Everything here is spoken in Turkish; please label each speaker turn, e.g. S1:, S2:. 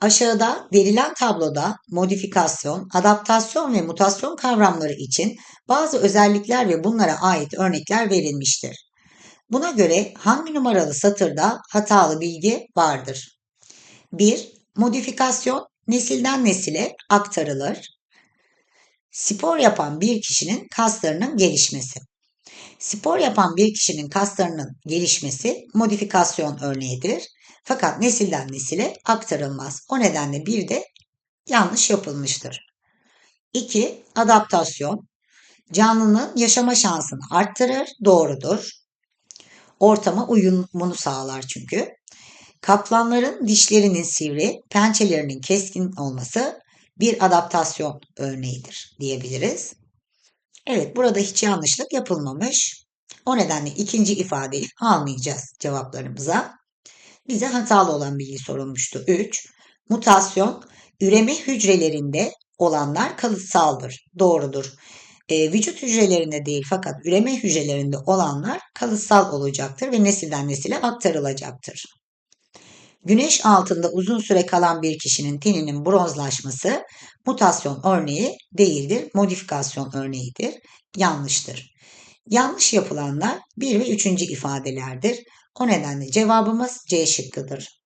S1: Aşağıda verilen tabloda modifikasyon, adaptasyon ve mutasyon kavramları için bazı özellikler ve bunlara ait örnekler verilmiştir. Buna göre hangi numaralı satırda hatalı bilgi vardır? 1. Modifikasyon nesilden nesile aktarılır. Spor yapan bir kişinin kaslarının gelişmesi. Spor yapan bir kişinin kaslarının gelişmesi modifikasyon örneğidir. Fakat nesilden nesile aktarılmaz. O nedenle bir de yanlış yapılmıştır. 2. Adaptasyon. Canlının yaşama şansını arttırır. Doğrudur. Ortama uyumunu sağlar çünkü. Kaplanların dişlerinin sivri, pençelerinin keskin olması bir adaptasyon örneğidir diyebiliriz. Evet burada hiç yanlışlık yapılmamış. O nedenle ikinci ifadeyi almayacağız cevaplarımıza. Bize hatalı olan bilgi sorulmuştu. 3. Mutasyon üreme hücrelerinde olanlar kalıtsaldır. Doğrudur. E, vücut hücrelerinde değil fakat üreme hücrelerinde olanlar kalıtsal olacaktır ve nesilden nesile aktarılacaktır. Güneş altında uzun süre kalan bir kişinin teninin bronzlaşması mutasyon örneği değildir, modifikasyon örneğidir. Yanlıştır. Yanlış yapılanlar 1 ve 3. ifadelerdir. O nedenle cevabımız C şıkkıdır.